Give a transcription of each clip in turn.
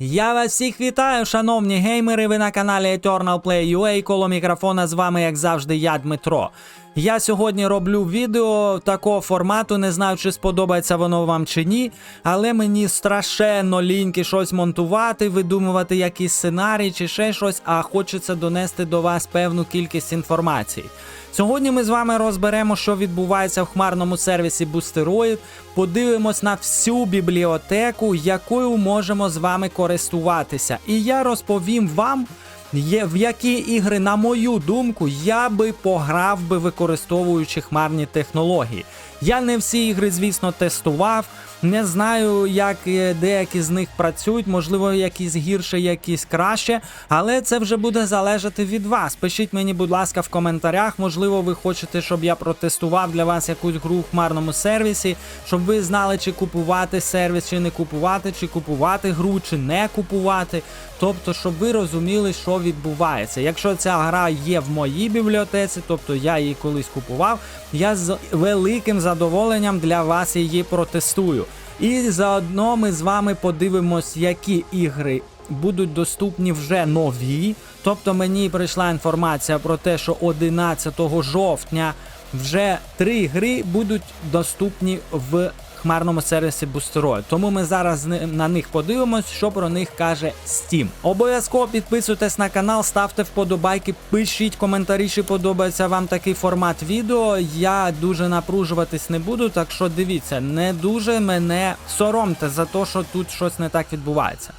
Я вас всіх вітаю, шановні геймери. Ви на каналі Eternal Play. Коло мікрофона з вами, як завжди, я Дмитро. Я сьогодні роблю відео такого формату, не знаю, чи сподобається воно вам чи ні, але мені страшенно ліньки щось монтувати, видумувати якийсь сценарій чи ще щось, а хочеться донести до вас певну кількість інформації. Сьогодні ми з вами розберемо, що відбувається в хмарному сервісі Boosteroid, подивимось на всю бібліотеку, якою можемо з вами користуватися. І я розповім вам, є, в які ігри, на мою думку, я би пограв би використовуючи хмарні технології. Я не всі ігри, звісно, тестував. Не знаю, як е, деякі з них працюють, можливо, якісь гірше, якісь краще, але це вже буде залежати від вас. Пишіть мені, будь ласка, в коментарях. Можливо, ви хочете, щоб я протестував для вас якусь гру в хмарному сервісі, щоб ви знали, чи купувати сервіс, чи не купувати, чи купувати гру, чи не купувати. Тобто, щоб ви розуміли, що відбувається. Якщо ця гра є в моїй бібліотеці, тобто я її колись купував, я з великим задоволенням для вас її протестую. І заодно ми з вами подивимось, які ігри будуть доступні вже нові. Тобто мені прийшла інформація про те, що 11 жовтня вже три гри будуть доступні в хмарному сервісі Boosteroid. Тому ми зараз на них подивимось, що про них каже Steam. Обов'язково підписуйтесь на канал, ставте вподобайки, пишіть коментарі, чи подобається вам такий формат відео. Я дуже напружуватись не буду, так що дивіться, не дуже мене соромте за те, що тут щось не так відбувається.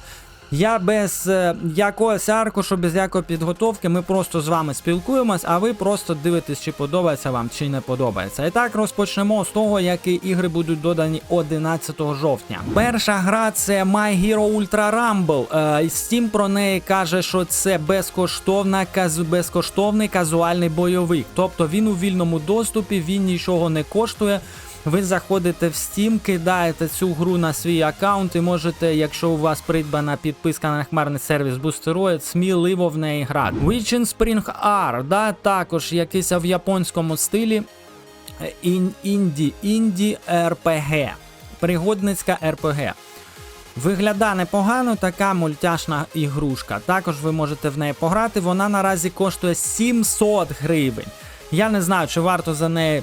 Я без е, якогось аркушу, без якої підготовки, ми просто з вами спілкуємось, а ви просто дивитесь, чи подобається вам, чи не подобається. І так розпочнемо з того, які ігри будуть додані 11 жовтня. Перша гра це My Hero Ultra Rumble. Е, Steam про неї каже, що це безкоштовна безкоштовний казуальний бойовик. Тобто він у вільному доступі, він нічого не коштує. Ви заходите в Steam, кидаєте цю гру на свій аккаунт і можете, якщо у вас придбана підписка на хмарний сервіс Boosteroid, сміливо в неї грати. Witching Spring R, да, також якийсь в японському стилі е, інді, інді РПГ. Пригодницька РПГ. Виглядає непогано, така мультяшна ігрушка. Також ви можете в неї пограти. Вона наразі коштує 700 гривень. Я не знаю, чи варто за неї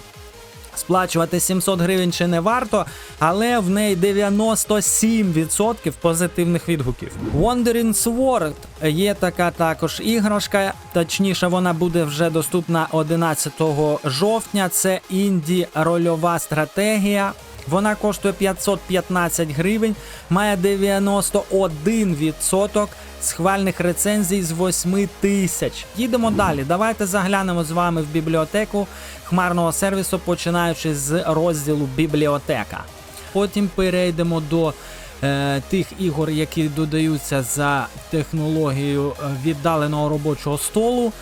сплачувати 700 гривень чи не варто, але в неї 97% позитивних відгуків. Wandering Sword є така також іграшка, точніше, вона буде вже доступна 11 жовтня. Це інді рольова стратегія. Вона коштує 515 гривень, має 91% схвальних рецензій з 8 тисяч. Їдемо далі. Давайте заглянемо з вами в бібліотеку хмарного сервісу, починаючи з розділу бібліотека. Потім перейдемо до е, тих ігор, які додаються за технологією віддаленого робочого столу.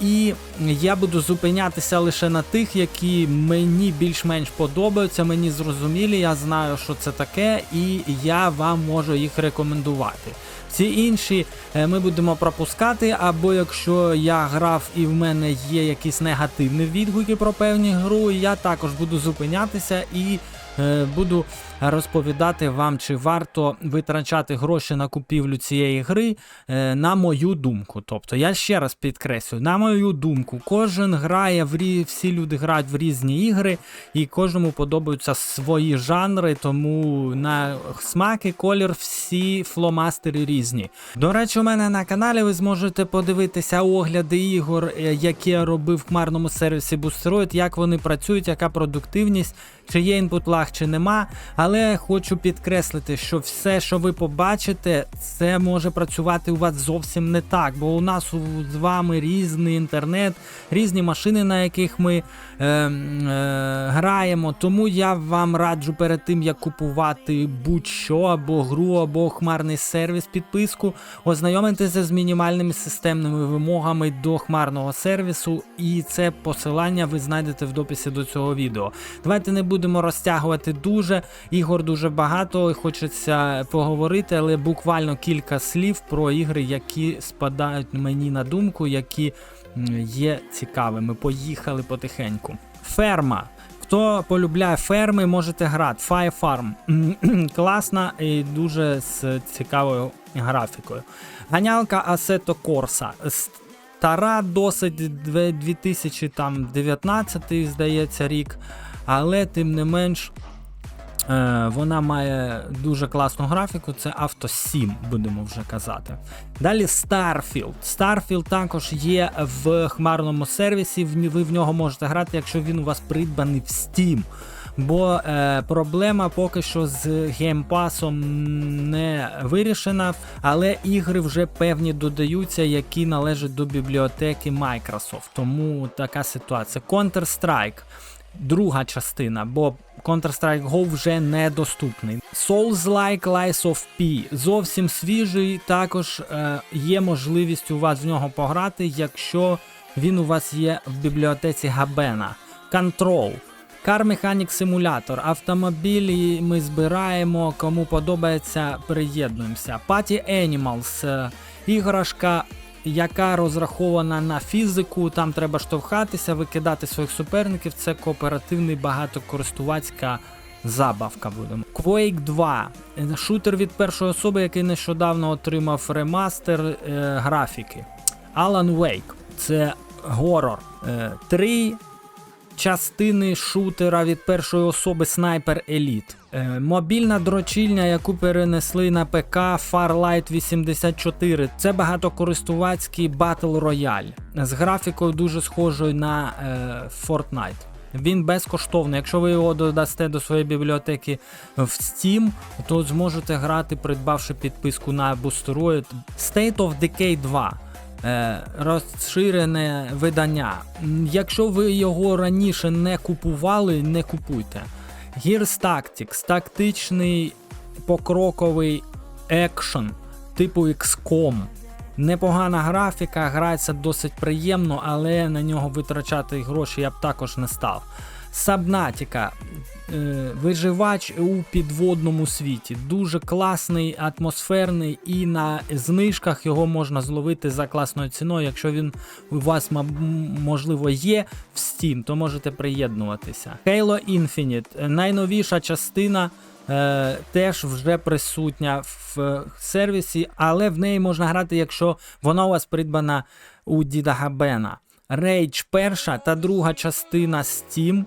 І я буду зупинятися лише на тих, які мені більш-менш подобаються, мені зрозумілі, я знаю, що це таке, і я вам можу їх рекомендувати. Всі інші е, ми будемо пропускати, або якщо я грав і в мене є якісь негативні відгуки про певні гру, я також буду зупинятися і е, буду розповідати вам, чи варто витрачати гроші на купівлю цієї гри, е, на мою думку. Тобто, я ще раз підкреслюю, на мою думку, кожен грає в рі... всі люди грають в різні ігри, і кожному подобаються свої жанри, тому на смак і колір всі фломастери різні. До речі, у мене на каналі ви зможете подивитися огляди ігор, е, які я робив в хмарному сервісі Boosteroid, як вони працюють, яка продуктивність, чи є інпут лаг, чи нема. Але хочу підкреслити, що все, що ви побачите, це може працювати у вас зовсім не так, бо у нас з вами різний інтернет, різні машини, на яких ми е, е, граємо. Тому я вам раджу перед тим, як купувати будь-що або гру, або хмарний сервіс, підписку, ознайомитися з мінімальними системними вимогами до хмарного сервісу, і це посилання ви знайдете в дописі до цього відео. Давайте не будемо розтягувати дуже. Ігор дуже багато, хочеться поговорити, але буквально кілька слів про ігри, які спадають мені на думку, які є цікавими. Поїхали потихеньку. Ферма. Хто полюбляє ферми, можете грати. Fire Farm. Класна і дуже з цікавою графікою. Ганялка Assetto Corsa. Стара досить 2019, здається, рік. Але тим не менш. Е, вона має дуже класну графіку, це Auto 7, будемо вже казати. Далі Starfield. Starfield також є в хмарному сервісі. Ви в нього можете грати, якщо він у вас придбаний в Steam. Бо е, проблема поки що з геймпасом не вирішена, але ігри вже певні додаються, які належать до бібліотеки Microsoft. Тому така ситуація. Counter-Strike друга частина, бо Counter-Strike Go вже недоступний. Souls-like Lies of P зовсім свіжий. Також е, є можливість у вас в нього пограти, якщо він у вас є в бібліотеці Габена. Control. Car Mechanic Simulator. Автомобілі ми збираємо. Кому подобається, приєднуємося. Party Animals. е, Іграшка яка розрахована на фізику, там треба штовхатися, викидати своїх суперників. Це кооперативний багатокористувацька забавка будемо. Quake 2. е, Шутер від першої особи, який нещодавно отримав ремастер е, графіки. Alan Wake. Це горор. Е, Три частини шутера від першої особи Sniper Elite. Е, мобільна дрочільня, яку перенесли на ПК Farlight 84. Це багатокористувацький Battle Royale з графікою дуже схожою на е, Fortnite. Він безкоштовний. Якщо ви його додасте до своєї бібліотеки в Steam, то зможете грати, придбавши підписку на Boosteroid. State of Decay 2 е, розширене видання. Якщо ви його раніше не купували, не купуйте. Gears Tactics тактичний покроковий екшен типу XCOM. Непогана графіка, грається досить приємно, але на нього витрачати гроші я б також не став. Сабнатіка. е, Виживач у підводному світі. Дуже класний, атмосферний, і на знижках його можна зловити за класною ціною. Якщо він у вас можливо є в Steam, то можете приєднуватися. Halo Infinite. е, Найновіша частина. Е, теж вже присутня в сервісі, але в неї можна грати, якщо вона у вас придбана у Діда Габена. Rage перша та друга частина Steam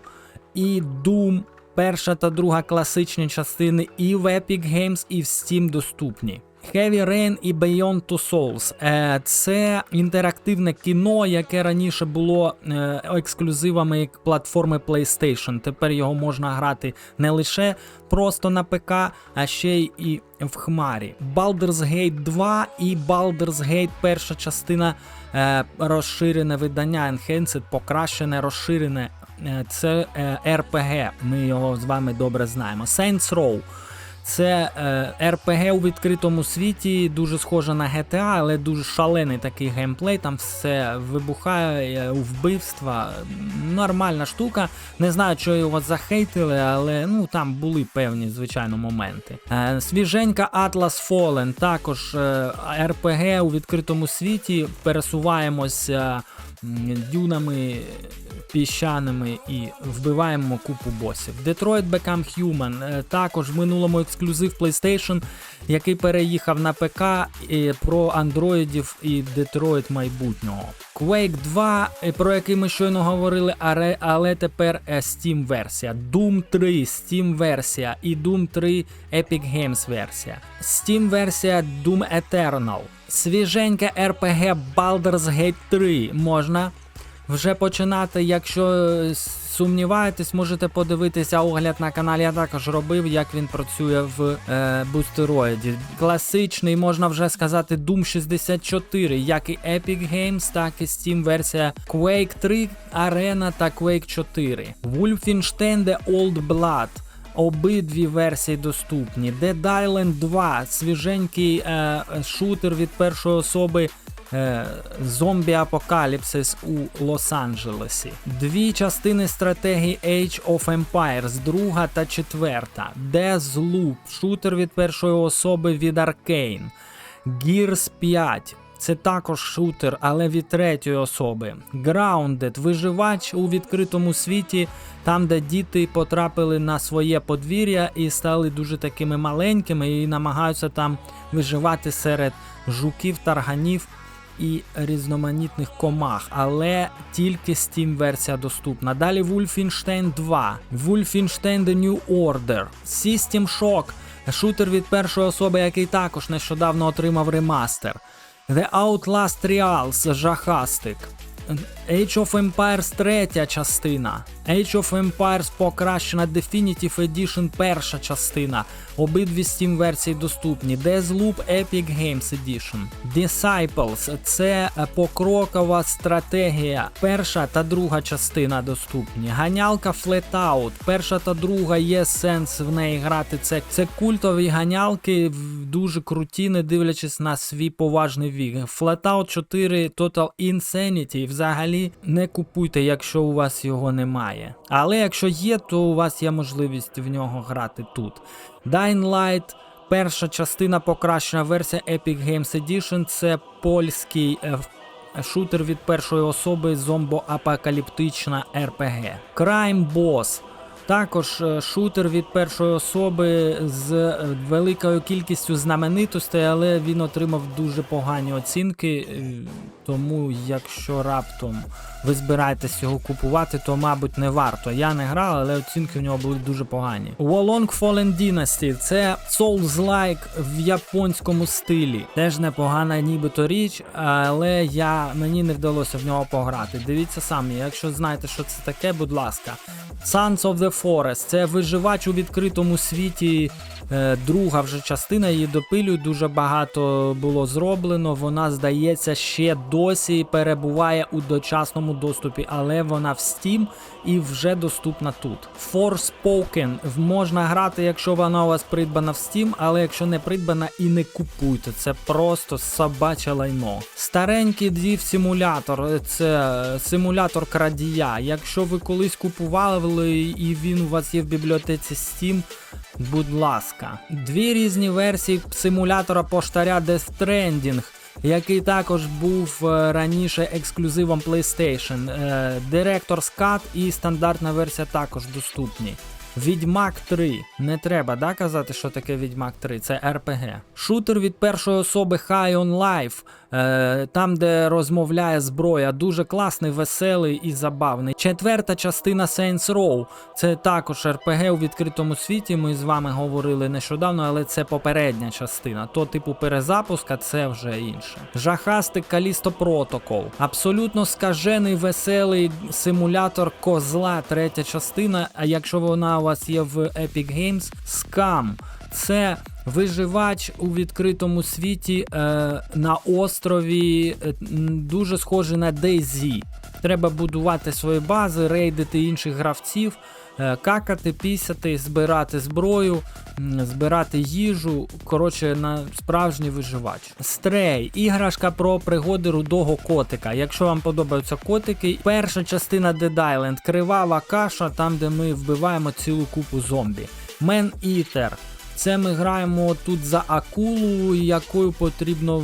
і Doom перша та друга класичні частини і в Epic Games, і в Steam доступні. Heavy Rain і Beyond Two Souls. Е, Це інтерактивне кіно, яке раніше було е, ексклюзивами платформи PlayStation. Тепер його можна грати не лише просто на ПК, а ще й і в Хмарі. Baldur's Gate 2 і Baldur's Gate перша частина е, розширене видання Enhanced, покращене, розширене. Е, Це е, RPG, ми його з вами добре знаємо. Saints Row. Це е, RPG у відкритому світі, дуже схоже на GTA, але дуже шалений такий геймплей. Там все вибухає у вбивства. Нормальна штука. Не знаю, що його захейтили, але ну там були певні, звичайно, моменти. Свіженька Atlas Fallen, також RPG у відкритому світі. Пересуваємося дюнами піщаними і вбиваємо купу босів. Detroit Become Human е, також в минулому ексклюзив PlayStation, який переїхав на ПК про андроїдів і Detroit майбутнього. Quake 2, е, про який ми щойно говорили, але, але тепер е, Steam версія. Doom 3 Steam версія і Doom 3 Epic Games версія. Steam версія Doom Eternal. Свіженька RPG Baldur's Gate 3 можна вже починати. Якщо е, сумніваєтесь, можете подивитися огляд на каналі. Я також робив, як він працює в е, бустероїді. Класичний, можна вже сказати, Doom 64, як і Epic Games, так і Steam версія Quake 3 Arena та Quake 4. Wolfenstein The Old Blood. Обидві версії доступні. Dead Island 2, свіженький е, шутер від першої особи е, зомбі апокаліпсис у Лос-Анджелесі. Дві частини стратегії Age of Empires, друга та четверта. Deathloop, шутер від першої особи від Arkane. Gears 5. Це також шутер, але від третьої особи. Grounded – виживач у відкритому світі, там, де діти потрапили на своє подвір'я і стали дуже такими маленькими, і намагаються там виживати серед жуків, тарганів і різноманітних комах, але тільки Steam версія доступна. Далі Wolfenstein 2, Wolfenstein The New Order, System Shock, шутер від першої особи, який також нещодавно отримав ремастер. The Outlast Trials жахастик. Age of Empires третя частина. Age of Empires покращена Definitive Edition перша частина. Обидві Steam версії доступні. Deathloop Epic Games Edition. Disciples це покрокова стратегія. Перша та друга частина доступні. Ганялка Flatout. Перша та друга є сенс в неї грати. Це, це культові ганялки, дуже круті, не дивлячись на свій поважний вік. Flatout 4 Total Insanity взагалі не купуйте, якщо у вас його немає. Але якщо є, то у вас є можливість в нього грати тут. Dying Light, перша частина покращена версія Epic Games Edition це польський е, шутер від першої особи зомбо-апокаліптична RPG. Crime Boss. Також е, шутер від першої особи з е, великою кількістю знаменитостей, але він отримав дуже погані оцінки. е, Тому, якщо раптом ви збираєтесь його купувати, то мабуть не варто. Я не грав, але оцінки в нього були дуже погані. Wolong Fallen Dynasty це Souls-like в японському стилі. Теж непогана нібито річ, але я мені не вдалося в нього пограти. Дивіться самі, якщо знаєте, що це таке, будь ласка. Sons of the Forest це виживач у відкритому світі. е, Друга вже частина її допилюють, дуже багато було зроблено. Вона, здається, ще досі перебуває у дочасному доступі, але вона в Steam і вже доступна тут. Forspoken можна грати, якщо вона у вас придбана в Steam, але якщо не придбана і не купуйте. Це просто собаче лайно. Старенький Div симулятор це симулятор крадія. Якщо ви колись купували і він у вас є в бібліотеці Steam, будь ласка. Дві різні версії симулятора поштаря Death Stranding який також був е, раніше ексклюзивом PlayStation. Директор Скат і стандартна версія також доступні. Відьмак 3. Не треба да, казати, що таке Відьмак 3, це RPG. Шутер від першої особи High on Life, е, там, де розмовляє зброя, дуже класний, веселий і забавний. Четверта частина Saints Row. Це також RPG у відкритому світі. Ми з вами говорили нещодавно, але це попередня частина. То типу перезапуска, це вже інше. Жахастик Callisto Protocol. Абсолютно скажений, веселий симулятор козла, третя частина. А якщо вона у вас є в Epic Games, Scam. Це виживач у відкритому світі е, на острові, е, дуже схожий на DayZ. Треба будувати свої бази, рейдити інших гравців, е, какати, пісяти, збирати зброю, м, збирати їжу. Коротше, на справжній виживач. Стрей, іграшка про пригоди рудого котика. Якщо вам подобаються котики, перша частина Dead Island, кривава каша, там де ми вбиваємо цілу купу зомбі. Man Eater. Це ми граємо тут за акулу, якою потрібно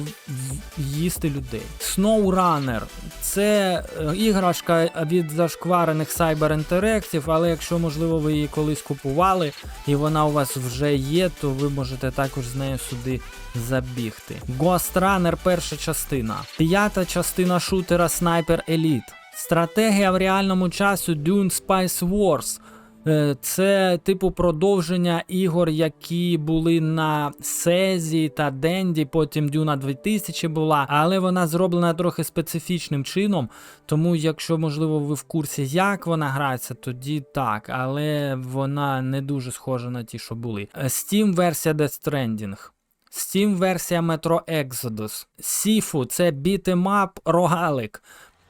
їсти людей. SnowRunner це е, іграшка від зашкварених Cyber Interactive, але якщо, можливо, ви її колись купували і вона у вас вже є, то ви можете також з нею сюди забігти. Ghost Runner перша частина. П'ята частина шутера Sniper Elite. Стратегія в реальному часі Dune Spice Wars. Е, Це типу продовження ігор, які були на Сезі та Денді, потім Дюна 2000 була, але вона зроблена трохи специфічним чином. Тому, якщо можливо ви в курсі, як вона грається, тоді так, але вона не дуже схожа на ті, що були. Е, Steam версія Death Stranding. Steam версія Metro Exodus. Sifu це бітемап рогалик.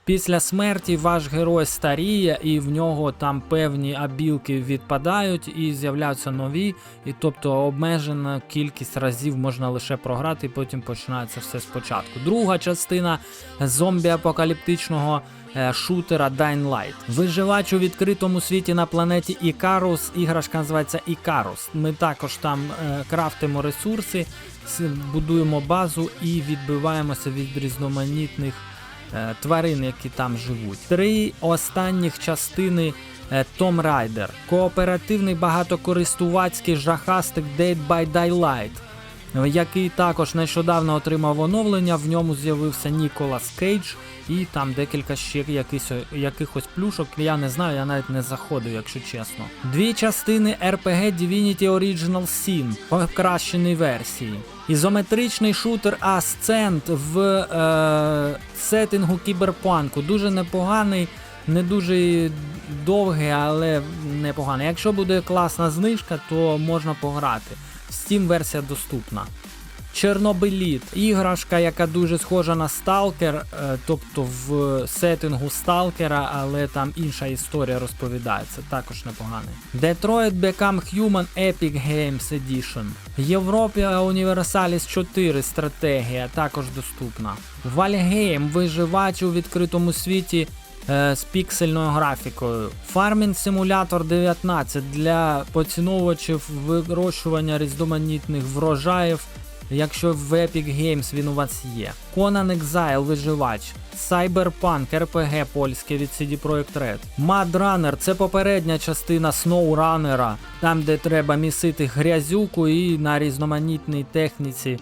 Після смерті ваш герой старіє, і в нього там певні абілки відпадають і з'являються нові. І тобто обмежена кількість разів можна лише програти, і потім починається все спочатку. Друга частина зомбі-апокаліптичного е, шутера Dying Light. Виживач у відкритому світі на планеті Ікарус. Іграшка називається Ікарус. Ми також там е, крафтимо ресурси, будуємо базу і відбиваємося від різноманітних тварин, які там живуть. Три останніх частини Том Райдер, Кооперативний багатокористувацький жахастик Dead by Daylight, який також нещодавно отримав оновлення. В ньому з'явився Ніколас Кейдж і там декілька ще якихось, якихось плюшок. Я не знаю, я навіть не заходив, якщо чесно. Дві частини RPG Divinity Original Sin в покращеній версії. Ізометричний шутер Ascent в е, сеттингу кіберпанку. Дуже непоганий, не дуже довгий, але непоганий. Якщо буде класна знижка, то можна пограти. Steam версія доступна. Чорнобиліт, іграшка, яка дуже схожа на Сталкер, тобто в сеттингу Сталкера, але там інша історія розповідається, також непоганий. Detroit Become Human Epic Games Edition. Європа Universalis 4 стратегія, також доступна. Valheim виживач у відкритому світі з піксельною графікою. Farming Simulator 19 для поціновувачів вирощування різноманітних врожаїв. Якщо в Epic Games він у вас є. Conan Exile виживач. Cyberpunk RPG польське від CD Projekt Red. Mad Runner це попередня частина SnowRunner, там де треба місити грязюку і на різноманітній техніці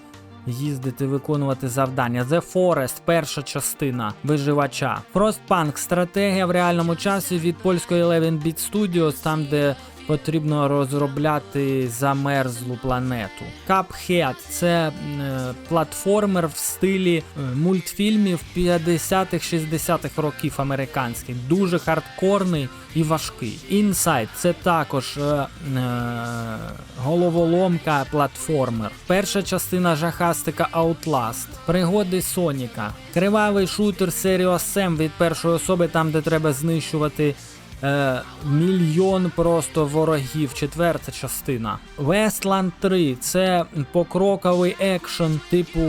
їздити, виконувати завдання. The Forest, перша частина виживача. Frostpunk стратегія в реальному часі від польської 11-bit Studios, там де потрібно розробляти замерзлу планету. Cuphead – це е, платформер в стилі е, мультфільмів 50-х, 60-х років американських. Дуже хардкорний і важкий. Inside – це також е, е, головоломка платформер. Перша частина жахастика Outlast. Пригоди Соніка. Кривавий шутер Serious Sam від першої особи, там де треба знищувати е, мільйон просто ворогів. Четверта частина. Westland 3 це покроковий екшен типу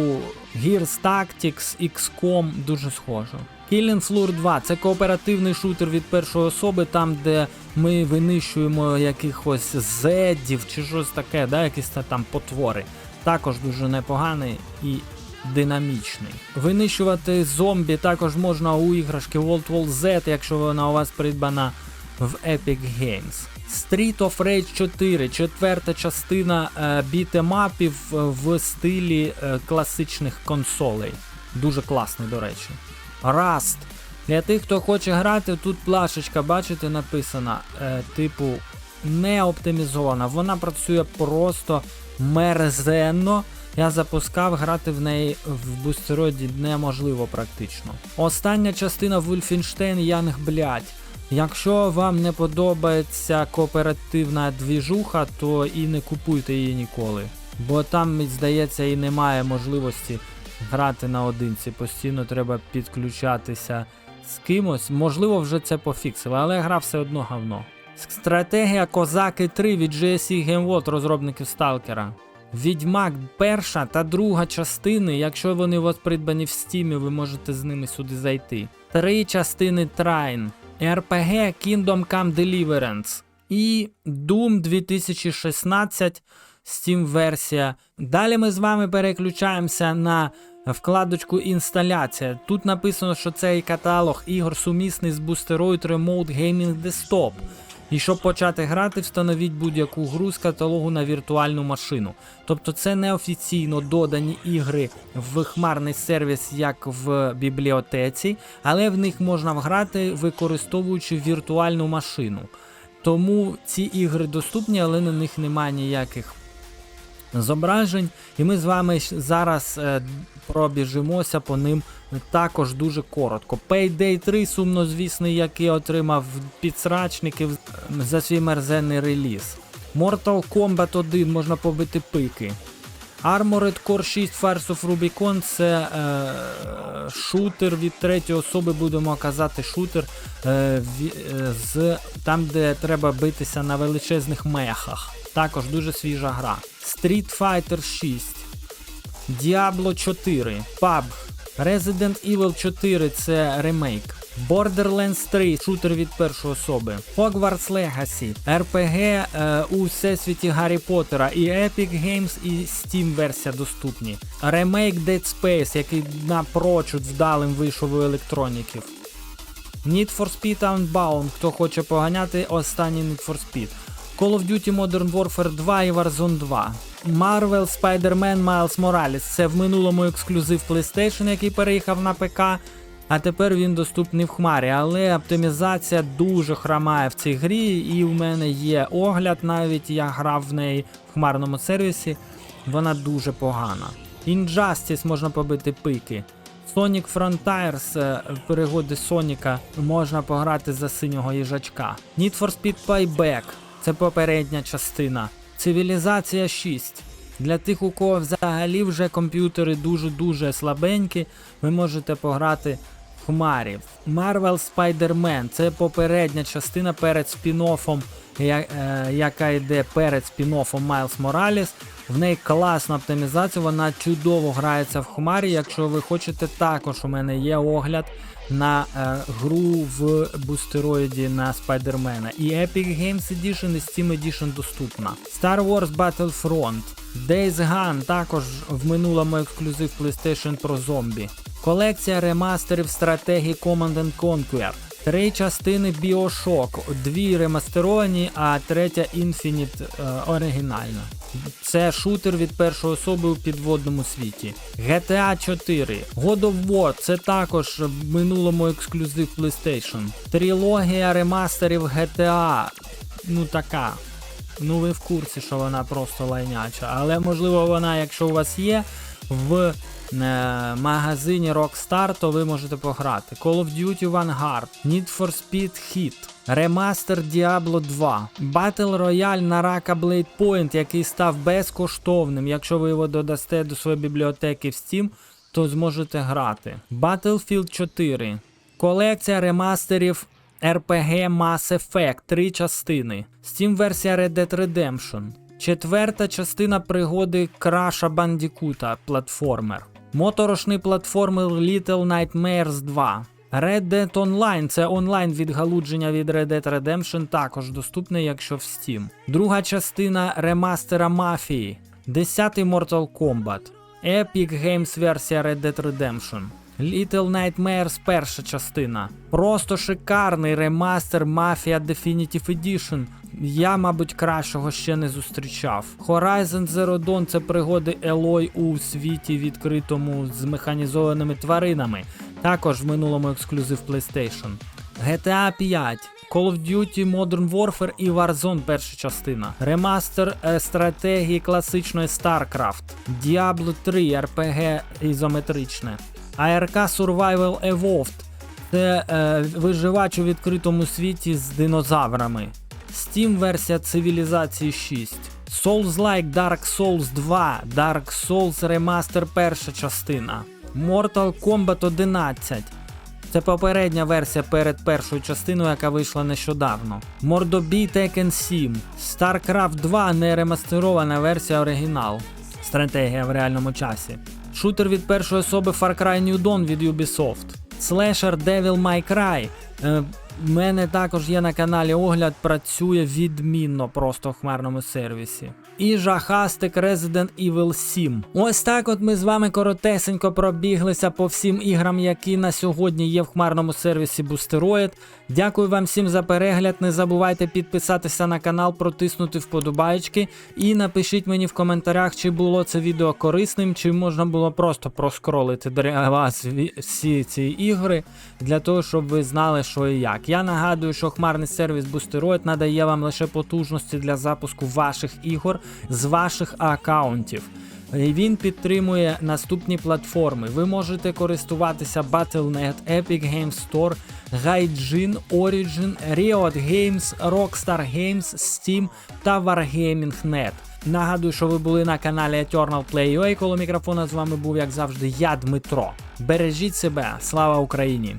Gears Tactics, XCOM, дуже схоже. Killing Floor 2 це кооперативний шутер від першої особи, там де ми винищуємо якихось зедів чи щось таке, да, якісь та там потвори. Також дуже непоганий і динамічний. Винищувати зомбі також можна у іграшки World War Z, якщо вона у вас придбана в Epic Games. Street of Rage 4, четверта частина е, бітемапів е, в стилі е, класичних консолей. Дуже класний, до речі. Rust. Для тих, хто хоче грати, тут плашечка, бачите, написана, типу, не оптимізована. Вона працює просто мерзенно. Я запускав, грати в неї в бустероді неможливо практично. Остання частина Wolfenstein Young Блядь. Якщо вам не подобається кооперативна двіжуха, то і не купуйте її ніколи. Бо там, здається, і немає можливості грати наодинці. Постійно треба підключатися з кимось. Можливо, вже це пофіксили, але гра все одно говно. Стратегія Козаки 3 від GSE Gameworld, розробників Сталкера. Відьмак перша та друга частини, якщо вони у вас придбані в стімі, ви можете з ними сюди зайти. Три частини Trine, RPG Kingdom Come Deliverance і Doom 2016 Steam версія. Далі ми з вами переключаємося на вкладочку інсталяція. Тут написано, що цей каталог ігор сумісний з Boosteroid Remote Gaming Desktop. І щоб почати грати, встановіть будь-яку гру з каталогу на віртуальну машину. Тобто це неофіційно додані ігри в хмарний сервіс, як в бібліотеці, але в них можна грати, використовуючи віртуальну машину. Тому ці ігри доступні, але на них немає ніяких зображень. І ми з вами зараз е, пробіжимося по ним також дуже коротко. Payday 3, сумнозвісний, який отримав підсрачників за свій мерзенний реліз. Mortal Kombat 1 можна побити пики. Armored Core 6 Fires of Rubicon це е, шутер від третьої особи, будемо казати, шутер е, е, з там, де треба битися на величезних мехах. Також дуже свіжа гра. Street Fighter 6. Diablo 4, PUBG, Resident Evil 4 це ремейк. Borderlands 3 шутер від першої особи. Hogwarts Legacy, RPG е, у всесвіті Гаррі Поттера і Epic Games і Steam версія доступні. Ремейк Dead Space, який напрочуд вдалим вийшов у електроніків. Need for Speed Unbound, хто хоче поганяти останній Need for Speed. Call of Duty Modern Warfare 2 і Warzone 2. Marvel Spider-Man Miles Morales. Це в минулому ексклюзив PlayStation, який переїхав на ПК. А тепер він доступний в хмарі, але оптимізація дуже хромає в цій грі, і в мене є огляд, навіть я грав в неї в хмарному сервісі. Вона дуже погана. Injustice можна побити пики. Sonic Frontiers, е, перегоди Соніка, можна пограти за синього їжачка. Need for Speed Payback це попередня частина. Цивілізація 6. Для тих, у кого взагалі вже комп'ютери дуже-дуже слабенькі, ви можете пограти в хмарі. Marvel Spider-Man це попередня частина перед спін-оффом, е, яка йде перед спін-оффом Miles Morales. В неї класна оптимізація, вона чудово грається в хмарі. Якщо ви хочете, також у мене є огляд на е, гру в бустероїді на Спайдермена. І Epic Games Edition і Steam Edition доступна. Star Wars Battlefront, Days Gone також в минулому ексклюзив PlayStation про зомбі. Колекція ремастерів стратегії Command and Conquer. Три частини Bioshock, дві ремастеровані, а третя Infinite е, оригінальна. Це шутер від першої особи у підводному світі. GTA 4, God of War це також в минулому ексклюзив PlayStation. Трилогія ремастерів GTA. Ну така. Ну ви в курсі, що вона просто лайняча. Але можливо вона, якщо у вас є в магазині Rockstar, то ви можете пограти. Call of Duty Vanguard, Need for Speed Hit, Ремастер Diablo 2, Battle Royale на Raka Blade Point, який став безкоштовним. Якщо ви його додасте до своєї бібліотеки в Steam, то зможете грати. Battlefield 4, колекція ремастерів RPG Mass Effect, три частини. Steam версія Red Dead Redemption. Четверта частина пригоди Краша Бандікута платформер. Моторошний платформер Little Nightmares 2. Red Dead Online це онлайн відгалудження від Red Dead Redemption, також доступне, якщо в Steam. Друга частина ремастера Мафії. Десятий Mortal Kombat. Epic Games версія Red Dead Redemption. Little Nightmares перша частина. Просто шикарний ремастер Mafia Definitive Edition. Я, мабуть, кращого ще не зустрічав. Horizon Zero Dawn це пригоди Елой у світі відкритому з механізованими тваринами. Також в минулому ексклюзив PlayStation. GTA 5. Call of Duty Modern Warfare і Warzone перша частина. Ремастер е, стратегії класичної StarCraft. Diablo 3 RPG ізометричне. ARK Survival Evolved. Це е, виживач у відкритому світі з динозаврами. Steam версія цивілізації 6. Souls-like Dark Souls 2, Dark Souls Remaster перша частина. Mortal Kombat 11. Це попередня версія перед першою частиною, яка вийшла нещодавно. Мордобій Tekken 7. StarCraft 2 не ремастерована версія оригінал. Стратегія в реальному часі. Шутер від першої особи Far Cry New Dawn від Ubisoft. Слешер Devil May Cry. В мене також є на каналі огляд, працює відмінно просто в хмарному сервісі. І жахастик Resident Evil 7. Ось так от ми з вами коротесенько пробіглися по всім іграм, які на сьогодні є в хмарному сервісі Boosteroid. Дякую вам всім за перегляд. Не забувайте підписатися на канал, протиснути вподобайки і напишіть мені в коментарях, чи було це відео корисним, чи можна було просто проскролити для вас всі ці ігри для того, щоб ви знали, що і як. Я нагадую, що хмарний сервіс Boosteroid надає вам лише потужності для запуску ваших ігор з ваших аккаунтів. Він підтримує наступні платформи. Ви можете користуватися Battle.net, Epic Games Store, Gaijin, Origin, Riot Games, Rockstar Games, Steam та Wargaming.net. Нагадую, що ви були на каналі Eternal Play UA. Коло мікрофона з вами був, як завжди, я, Дмитро. Бережіть себе, слава Україні!